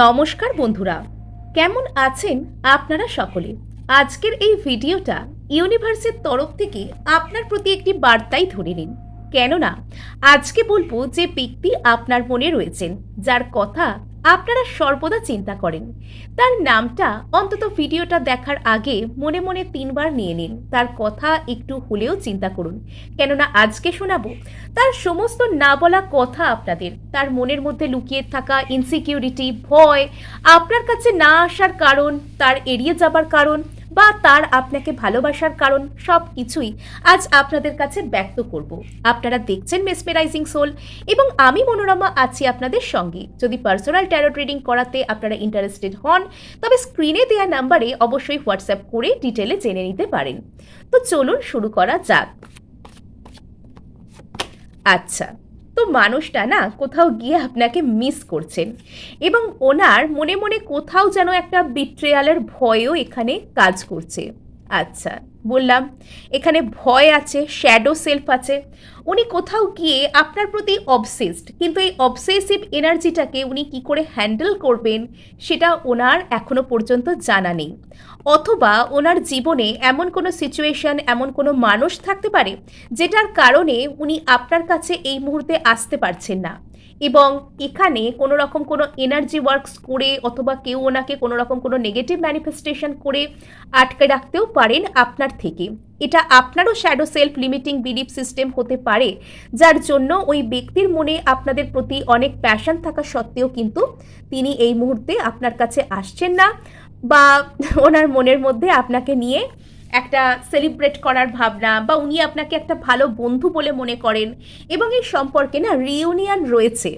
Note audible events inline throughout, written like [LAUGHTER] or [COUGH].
নমস্কার বন্ধুরা। কেমন আছেন আপনারা সকলে? আজকের এই ভিডিওটা ইউনিভার্সের তরফ থেকে আপনার প্রতি একটি বার্তাই ধরে নিন। কেননা, আজকে বলব যে ব্যক্তি আপনার মনে রয়েছেন, যার কথা আপনারা সর্বদা চিন্তা করেন। তার নামটা, অন্তত ভিডিওটা দেখার আগে মনে মনে তিনবার নিয়ে নিন। তার কথা একটু হলেও চিন্তা করুন। কেননা আজকে শোনাবো। তার সমস্ত না বলা কথা আপনাদের। তার মনের মধ্যে লুকিয়ে থাকা ইনসিকিউরিটি ভয়, আপনার কাছে না আসার কারণ, তার এড়িয়ে যাবার কারণ বা তার আপনাকে ভালোবাসার কারণ সব কিছুই আজ আপনাদের কাছে ব্যক্ত করব। আপনারা দেখছেন মেসমেরাইজিং সোল এবং আমি মনোরমা আছি আপনাদের সঙ্গে। যদি পার্সোনাল ট্যারো ট্রেডিং করাতে আপনারা ইন্টারেস্টেড হন, তবে স্ক্রিনে দেওয়া নাম্বারে অবশ্যই হোয়াটসঅ্যাপ করে ডিটেলে জেনে নিতে পারেন। তো চলুন শুরু করা যাক। আচ্ছা তো মানুষটা না কোথাও গিয়ে আপনাকে মিস করছেন। এবং ওনার মনে মনে কোথাও যেন একটা বিট্রেয়ালের ভয়ও এখানে কাজ করছে। আচ্ছা। বললাম, এখানে ভয় আছে শ্যাডো সেলফ আছে। উনি কোথাও গিয়ে আপনার প্রতি অবসেসড কিন্তু এই অবসেসিভ এনার্জিটাকে উনি কি করে হ্যান্ডেল করবেন, সেটা ওনার এখনও পর্যন্ত জানা নেই। অথবা ওনার জীবনে এমন কোনো সিচুয়েশন এমন কোনো মানুষ থাকতে পারে, যেটার কারণে উনি আপনার কাছে এই মুহূর্তে আসতে পারছেন না। এবং এখানে কোনো রকম কোনো এনার্জি ওয়ার্কস করে অথবা কেউ ওনাকে কোনো রকম কোনো নেগেটিভ ম্যানিফেস্টেশন করে আটকে রাখতেও পারেন আপনার থেকে। এটা আপনারও shadow self limiting belief system হতে পারে, যার জন্য ওই ব্যক্তির মনে আপনাদের প্রতি অনেক প্যাশন থাকা সত্ত্বেও কিন্তু তিনি এই মুহূর্তে আপনার কাছে আসছেন না বা [LAUGHS] ওনার মনের মধ্যে আপনাকে নিয়ে একটা সেলিব্রেট করার ভাবনা বা উনি আপনাকে একটা ভালো বন্ধু বলে মনে করেন এবং এই সম্পর্কে না রিউনিয়ন রয়েছে।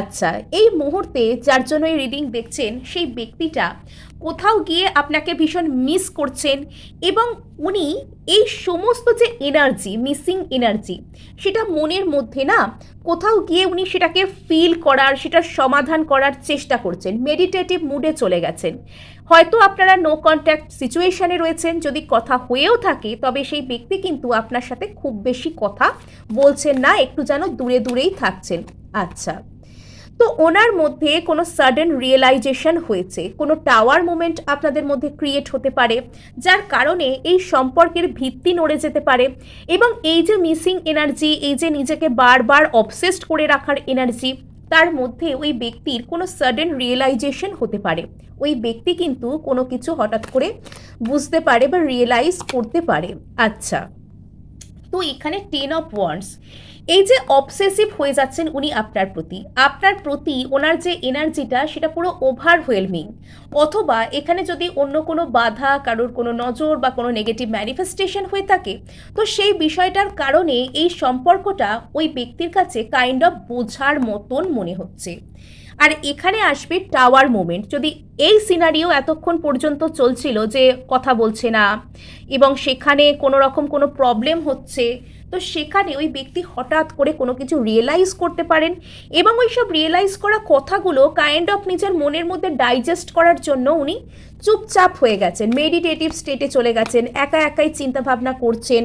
আচ্ছা এই মুহূর্তে যার জন্য এই রিডিং দেখছেন, সেই ব্যক্তিটা কোথাও গিয়ে আপনাকে ভীষণ মিস করছেন এবং উনি এই সমস্ত যে এনার্জি মিসিং এনার্জি সেটা মনের মধ্যে না কোথাও গিয়ে উনি সেটাকে ফিল করার, সেটার সমাধান করার চেষ্টা করছেন মেডিটেটিভ মুডে চলে গেছেন। হয়তো আপনারা নো কন্ট্যাক্ট সিচুয়েশনে রয়েছেন, যদি কথা হয়েও থাকে, তবে সেই ব্যক্তি কিন্তু আপনার সাথে খুব বেশি কথা বলছেন না, একটু যেন দূরে দূরেই থাকছেন। আচ্ছা। তো ওনার মধ্যে কোনো সাডেন রিয়েলাইজেশন হয়েছে, কোনো টাওয়ার মুমেন্ট আপনাদের মধ্যে ক্রিয়েট হতে পারে, যার কারণে এই সম্পর্কের ভিত্তি নড়ে যেতে পারে, এবং এই যে মিসিং এনার্জি এই যে নিজেকে বারবার অবসেসড করে রাখার এনার্জি তার মধ্যে ওই ব্যক্তির কোনো সাডেন রিয়েলাইজেশন হতে পারে। ওই ব্যক্তি কিন্তু কোনো কিছু হঠাৎ করে বুঝতে পারে বা রিয়েলাইজ করতে পারে। আচ্ছা। তো এখানে টেন অফ ওয়ান্স এই যে অবসেসিভ হয়ে যাচ্ছেন উনি আপনার প্রতি আপনার প্রতি ওনার যে এনার্জিটা সেটা পুরো ওভারওয়েলমিং অথবা এখানে যদি অন্য কোনো বাধা, কারোর কোনো নজর বা কোনো নেগেটিভ ম্যানিফেস্টেশন হয়ে থাকে, তো সেই বিষয়টার কারণে এই সম্পর্কটা ওই ব্যক্তির কাছে কাইন্ড অফ বোঝার মতন মনে হচ্ছে। আর এখানে আসবে টাওয়ার মোমেন্ট যদি এই সিনারিও এতক্ষণ পর্যন্ত চলছিল যে কথা বলছে না, এবং সেখানে কোনো রকম কোনো প্রবলেম হচ্ছে, তো সেখানে ওই ব্যক্তি হঠাৎ করে কোনো কিছু রিয়েলাইজ করতে পারেন, এবং ওই সব রিয়েলাইজ করা কথাগুলো কাইন্ড অফ নিজের মনের মধ্যে ডাইজেস্ট করার জন্য উনি চুপচাপ হয়ে গেছেন মেডিটেটিভ স্টেটে চলে গেছেন, একা একাই চিন্তা ভাবনা করছেন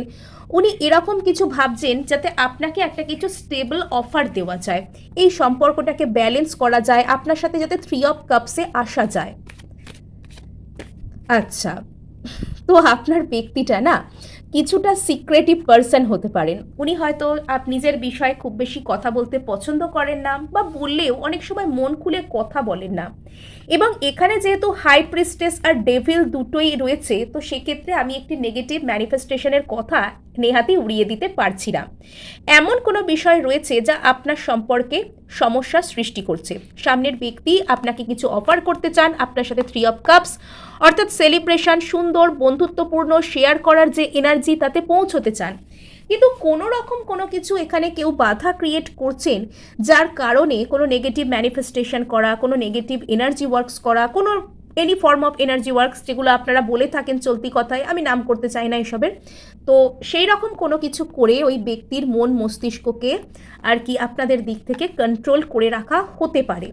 উনি এরকম কিছু ভাবছেন যাতে আপনাকে একটা কিছু স্টেবল অফার দেওয়া যায়। এই সম্পর্কটাকে ব্যালেন্স করা যায়, আপনার সাথে যাতে থ্রি অফ কাপসে আসা যায়। আচ্ছা তো আপনার ব্যক্তিটা না কিছুটা সিক্রেটিভ পার্সন হতে পারেন। উনি হয়তো নিজের বিষয়ে খুব বেশি কথা বলতে পছন্দ করেন না বা বললেও অনেক সময় মন খুলে কথা বলেন না। এবং এখানে যেহেতু হাই প্রিস্টেস আর ডেভিল দুটোই রয়েছে, তো সেক্ষেত্রে আমি একটি নেগেটিভ ম্যানিফেস্টেশনের কথা নেহাতি উড়িয়ে দিতে পারছি না। এমন কোনো বিষয় রয়েছে যা আপনার সম্পর্কে সমস্যা সৃষ্টি করছে। সামনের ব্যক্তি আপনাকে কিছু অফার করতে চান, আপনার সাথে থ্রি অফ কাপস অর্থাৎ সেলিব্রেশন সুন্দর, বন্ধুত্বপূর্ণ শেয়ার করার যে এনার্জি তাতে পৌঁছতে চান। কিন্তু কোনো রকম কোনো কিছু এখানে কেউ বাধা ক্রিয়েট করছেন, যার কারণে কোনো নেগেটিভ ম্যানিফেস্টেশন করা, কোনো নেগেটিভ এনার্জি ওয়ার্কস করা, কোনো any form of energy works যেগুলো আপনারা বলে থাকেন চলতি কথায়, আমি নাম করতে চাই না এসবের। তো সেই রকম কোনো কিছু করে ওই ব্যক্তির মন মস্তিষ্ককে আর কি আপনাদের দিক থেকে কন্ট্রোল করে রাখা হতে পারে।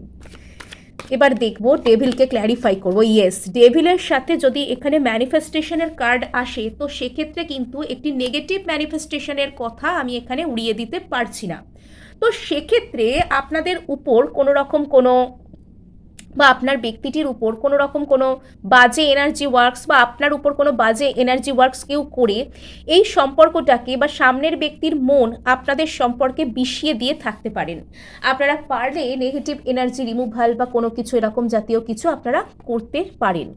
এবার দেখব ডেভিলকে ক্ল্যারিফাই করব। ইয়েস ডেভিলের সাথে যদি এখানে ম্যানিফেস্টেশনের কার্ড আসে, তো সেক্ষেত্রে কিন্তু একটি নেগেটিভ ম্যানিফেস্টেশনের কথা আমি এখানে উড়িয়ে দিতে পারছি না। তো সেক্ষেত্রে আপনাদের উপর কোনো রকম কোনো বা আপনার ব্যক্তিটির উপর কোনো রকম কোনো বাজে এনার্জি ওয়ার্কস বা আপনার উপর কোনো বাজে এনার্জি ওয়ার্কস কেউ করে এই সম্পর্কটাকে বা সামনের ব্যক্তির মন আপনাদের সম্পর্কে বিষিয়ে দিয়ে থাকতে পারেন। আপনারা পারলে নেগেটিভ এনার্জি রিমুভাল বা কোনো কিছু এরকম জাতীয় কিছু আপনারা করতে পারেন।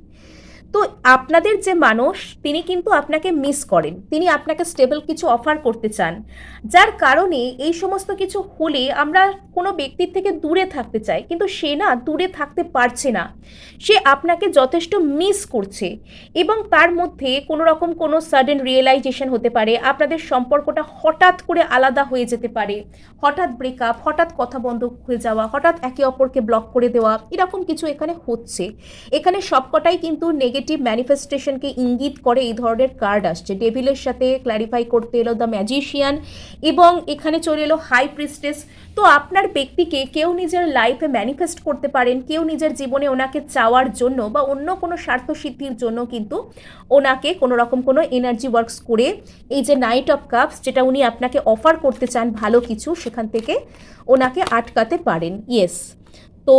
তো আপনাদের যে মানুষ, তিনি কিন্তু আপনাকে মিস করেন। তিনি আপনাকে স্টেবল কিছু অফার করতে চান। যার কারণে এই সমস্ত কিছু হলে আমরা কোনো ব্যক্তির থেকে দূরে থাকতে চাই। কিন্তু সে না দূরে থাকতে পারছে না। সে আপনাকে যথেষ্ট মিস করছে। এবং তার মধ্যে কোনো রকম কোনো সাডেন রিয়েলাইজেশন হতে পারে। আপনাদের সম্পর্কটা হঠাৎ করে আলাদা হয়ে যেতে পারে। হঠাৎ ব্রেকআপ হঠাৎ কথা বন্ধ হয়ে যাওয়া, হঠাৎ একে অপরকে ব্লক করে দেওয়া, এরকম কিছু এখানে হচ্ছে। এখানে সবকটাই কিন্তু নেগেটিভ ম্যানিফেস্টেশনকে ইঙ্গিত করে এই ধরনের কার্ড আসছে। ডেভিলের সাথে ক্ল্যারিফাই করতে এলো দ্য ম্যাজিশিয়ান এবং এখানে চলে এলো হাই প্রিস্টেস তো আপনার ব্যক্তিকে কেউ নিজের লাইফে ম্যানিফেস্ট করতে পারেন, কেউ নিজের জীবনে ওনাকে চাওয়ার জন্য বা অন্য কোনো স্বার্থ সিদ্ধির জন্য কিন্তু ওনাকে কোনো রকম কোনো এনার্জি ওয়ার্কস করে এই যে নাইট অফ কাপস যেটা উনি আপনাকে অফার করতে চান ভালো কিছু সেখান থেকে ওনাকে আটকাতে পারেন। ইয়েস তো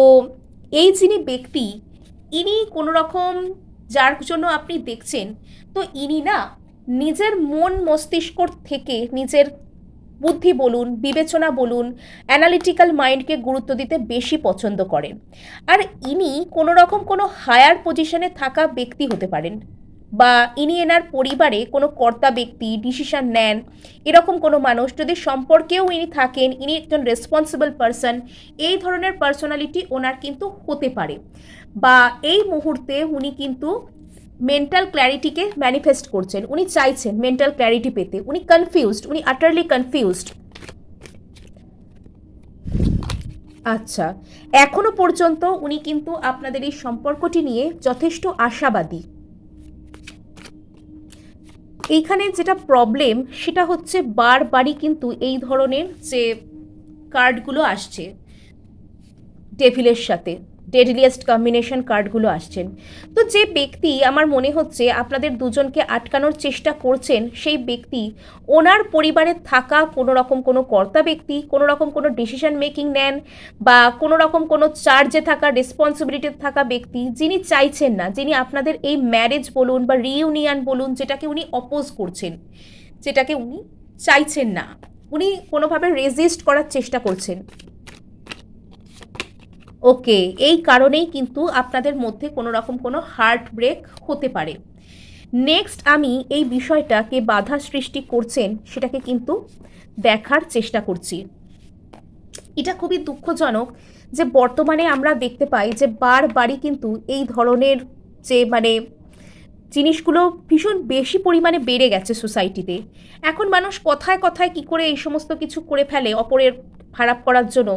এই যিনি ব্যক্তি, ইনি কোনো রকম যার জন্য আপনি দেখছেন, তো ইনি না নিজের মন মস্তিষ্ক থেকে নিজের বুদ্ধি বলুন, বিবেচনা বলুন অ্যানালিটিক্যাল মাইন্ডকে গুরুত্ব দিতে বেশি পছন্দ করেন। আর ইনি কোনো রকম কোনো হায়ার পজিশনে থাকা ব্যক্তি হতে পারেন বা ইনি এনার পরিবারে কোনো কর্তা ব্যক্তি ডিসিশন নেন, এরকম কোনো মানুষ যদি সম্পর্কেও ইনি থাকেন, ইনি একজন রেসপন্সিবল পারসন এই ধরনের পার্সোনালিটি ওনার কিন্তু হতে পারে। বা এই মুহূর্তে উনি কিন্তু মেন্টাল ক্ল্যারিটিকে ম্যানিফেস্ট করছেন। উনি চাইছেন মেন্টাল ক্ল্যারিটি পেতে। উনি কনফিউজড উনি আটারলি কনফিউজড আচ্ছা এখনও পর্যন্ত উনি কিন্তু আপনাদের এই সম্পর্কটি নিয়ে যথেষ্ট আশাবাদী। এইখানে যেটা প্রবলেম সেটা হচ্ছে বারবারই কিন্তু এই ধরনের যে কার্ডগুলো আসছে ডেভিলের সাথে। ডেডলিয়েস্ট কম্বিনেশন কার্ডগুলো আসছেন তো যে ব্যক্তি, আমার মনে হচ্ছে আপনাদের দুজনকে আটকানোর চেষ্টা করছেন, সেই ব্যক্তি ওনার পরিবারে থাকা কোনো রকম কোনো কর্তা ব্যক্তি কোনো রকম কোনো ডিসিশন মেকিং নেন বা কোনো রকম কোনো চার্জে থাকা রেসপন্সিবিলিটি থাকা ব্যক্তি, যিনি চাইছেন না, যিনি আপনাদের এই ম্যারেজ বলুন বা রিইউনিয়ন বলুন, যেটাকে উনি অপোজ করছেন, যেটাকে উনি চাইছেন না, উনি কোনোভাবে রেজিস্ট করার চেষ্টা করছেন। ওকে, এই কারণেই কিন্তু আপনাদের মধ্যে কোনো রকম কোনো হার্ট ব্রেক হতে পারে। নেক্সট আমি এই বিষয়টাকে বাধা সৃষ্টি করছেন, সেটাকে কিন্তু দেখার চেষ্টা করছি। এটা খুবই দুঃখজনক যে বর্তমানে আমরা দেখতে পাই যে বারবারই কিন্তু এই ধরনের যে মানে জিনিসগুলো ভীষণ বেশি পরিমাণে বেড়ে গেছে সোসাইটিতে। এখন মানুষ কথায় কথায় কি করে এই সমস্ত কিছু করে ফেলে, অপরের খারাপ করার জন্য?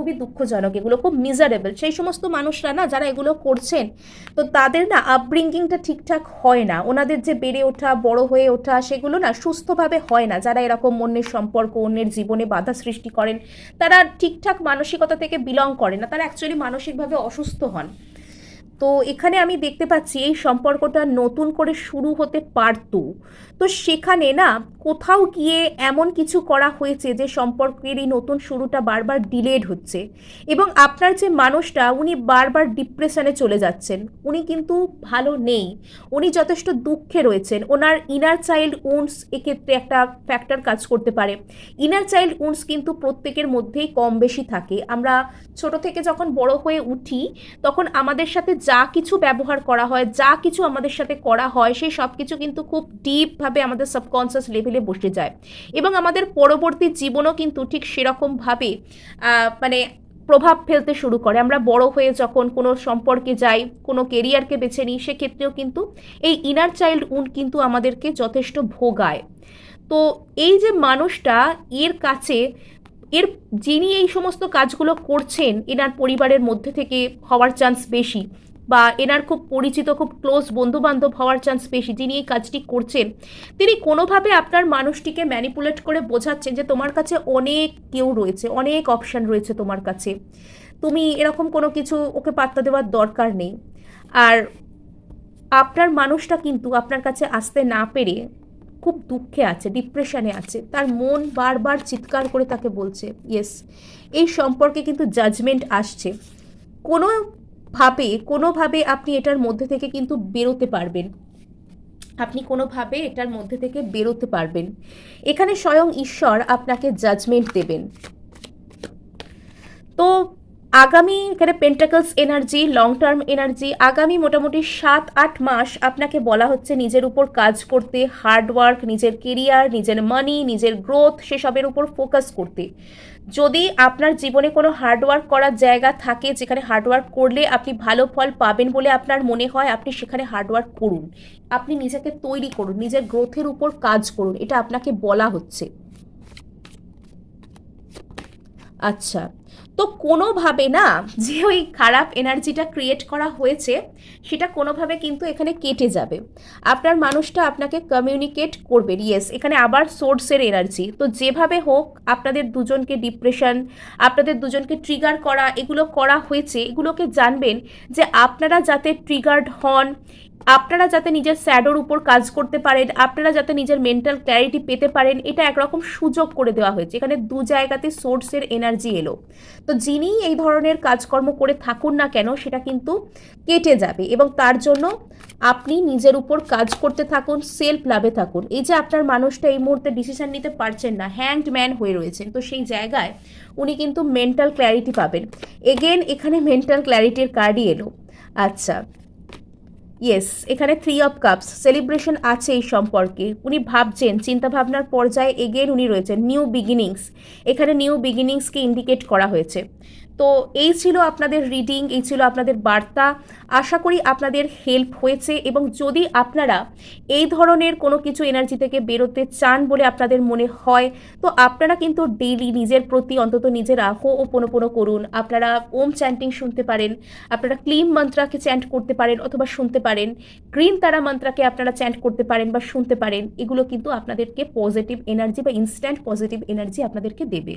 খুবই দুঃখজনক, এগুলো খুব মিজারেবল সেই সমস্ত মানুষরা না, যারা এগুলো করছেন, তো তাদের না আপব্রিঙ্গিংটা ঠিকঠাক হয় না। ওনাদের যে বেড়ে ওঠা, বড় হয়ে ওঠা, সেগুলো না সুস্থভাবে হয় না। যারা এরকম অন্যের সম্পর্ক, অন্যের জীবনে বাধা সৃষ্টি করেন, তারা ঠিকঠাক মানসিকতা থেকে বিলং করে না। তারা অ্যাকচুয়ালি মানসিকভাবে অসুস্থ হন। তো এখানে আমি দেখতে পাচ্ছি এই সম্পর্কটা নতুন করে শুরু হতে পারতো। তো সেখানে না কোথাও গিয়ে এমন কিছু করা হয়েছে যে সম্পর্কের এই নতুন শুরুটা বারবার ডিলেড হচ্ছে এবং আপনার যে মানুষটা উনি বারবার ডিপ্রেশনে চলে যাচ্ছেন। উনি কিন্তু ভালো নেই। উনি যথেষ্ট দুঃখে রয়েছেন। ওনার ইনার চাইল্ড উন্স এক্ষেত্রে একটা ফ্যাক্টর কাজ করতে পারে। ইনার চাইল্ড উন্স কিন্তু প্রত্যেকের মধ্যেই কম বেশি থাকে। আমরা ছোট থেকে যখন বড় হয়ে উঠি, তখন আমাদের সাথে যা কিছু ব্যবহার করা হয়, যা কিছু আমাদের সাথে করা হয়, সেই সব কিছু কিন্তু খুব ডিপভাবে আমাদের সাবকনসিয়াস লেভেলে বসে যায়। এবং আমাদের পরবর্তী জীবনও কিন্তু ঠিক সেরকমভাবে মানে প্রভাব ফেলতে শুরু করে। আমরা বড় হয়ে যখন কোনো সম্পর্কে যাই, কোনো কেরিয়ারকে বেছে নিই, সেক্ষেত্রেও কিন্তু এই ইনার চাইল্ড উন কিন্তু আমাদেরকে যথেষ্ট ভোগায়। তো এই যে মানুষটা, এর কাছে, এর যিনি এই সমস্ত কাজগুলো করছেন, এনার পরিবারের মধ্যে থেকে হওয়ার চান্স বেশি। বা এনার খুব পরিচিত, খুব ক্লোজ বন্ধুবান্ধব হওয়ার চান্স বেশি, যিনি এই কাজটি করছেন। তিনি কোনোভাবে আপনার মানুষটিকে ম্যানিপুলেট করে বোঝাচ্ছেন যে তোমার কাছে অনেক কেউ রয়েছে, অনেক অপশান রয়েছে তোমার কাছে। তুমি এরকম কোনো কিছু ওকে পাত্তা দেওয়ার দরকার নেই। আর আপনার মানুষটা কিন্তু আপনার কাছে আসতে না পেরে খুব দুঃখে আছে ডিপ্রেশনে আছে। তার মন বারবার চিৎকার করে তাকে বলছে ইয়েস এই সম্পর্কে কিন্তু জাজমেন্ট আসছে। কোনো ভাবে, কোনোভাবে আপনি এটার মধ্যে থেকে কিন্তু বেরোতে পারবেন। আপনি কোনোভাবে এটার মধ্যে থেকে বেরোতে পারবেন। এখানে স্বয়ং ঈশ্বর আপনাকে জাজমেন্ট দেবেন। তো আগামী এখানে pentacles energy long term energy আগামী মোটামুটি সাত, আট মাস আপনাকে বলা হচ্ছে নিজের উপর কাজ করতে হার্ডওয়ার্ক নিজের কেরিয়ার নিজের মানি নিজের গ্রোথ সেসবের উপর ফোকাস করতে। যদি আপনার জীবনে কোনো হার্ডওয়ার্ক করার জায়গা থাকে, যেখানে হার্ডওয়ার্ক করলে আপনি ভালো ফল পাবেন বলে আপনার মনে হয়, আপনি সেখানে হার্ডওয়ার্ক করুন। আপনি নিজেকে তৈরি করুন, নিজের গ্রোথের উপর কাজ করুন, এটা আপনাকে বলা হচ্ছে। আচ্ছা তো কোনোভাবে না যে ওই খারাপ এনার্জিটা ক্রিয়েট করা হয়েছে, সেটা কোনোভাবে কিন্তু এখানে কেটে যাবে। আপনার মানুষটা আপনাকে কমিউনিকেট করবে ইয়েস এখানে আবার সোর্সের এনার্জি তো যেভাবে হোক, আপনাদের দুজনকে ডিপ্রেশন আপনাদের দুজনকে ট্রিগার করা, এগুলো করা হয়েছে, এগুলোকে জানবেন যে আপনারা যাতে ট্রিগার্ড হন আপনারা যাতে নিজের স্যাডোর উপর কাজ করতে পারেন, আপনারা যাতে নিজের মেন্টাল ক্ল্যারিটি পেতে পারেন, এটা একরকম সুযোগ করে দেওয়া হয়েছে। এখানে দু জায়গাতে সোর্সের এনার্জি এলো। তো যিনি এই ধরনের কাজকর্ম করে থাকুন না কেন, সেটা কিন্তু কেটে যাবে এবং তার জন্য আপনি নিজের উপর কাজ করতে থাকুন সেলফ লাভে থাকুন। এই যে আপনার মানুষটা এই মুহূর্তে ডিসিশন নিতে পারছেন না হ্যাংড ম্যান হয়ে রয়েছেন, তো সেই জায়গায় উনি কিন্তু মেন্টাল ক্ল্যারিটি পাবেন। এগেন এখানে মেন্টাল ক্ল্যারিটির কার্ডই এলো। আচ্ছা ইয়েস এখানে থ্রি অফ কাপস সেলিব্রেশন আছে এই সম্পর্কে। উনি ভাবছেন চিন্তা ভাবনার পর্যায়ে এগেন উনি রয়েছেন নিউ বিগিনিংস এখানে নিউ বিগিনিংসকে ইন্ডিকেট করা হয়েছে। তো এই ছিল আপনাদের রিডিং এই ছিল আপনাদের বার্তা। আশা করি আপনাদের হেল্প হয়েছে এবং যদি আপনারা এই ধরনের কোনো কিছু এনার্জি থেকে বেরোতে চান বলে আপনাদের মনে হয়, তো আপনারা কিন্তু ডেইলি নিজের প্রতি অন্তত নিজের আহ ও পোনো করুন। আপনারা ওম চ্যান্টিং শুনতে পারেন, আপনারা ক্লিম মন্ত্রাকে চ্যান্ট করতে পারেন অথবা শুনতে পারেন। গ্রিন তারা মন্ত্রাকে আপনারা চ্যান্ট করতে পারেন বা শুনতে পারেন, এগুলো কিন্তু আপনাদেরকে পজিটিভ এনার্জি বা ইনস্ট্যান্ট পজিটিভ এনার্জি আপনাদেরকে দেবে।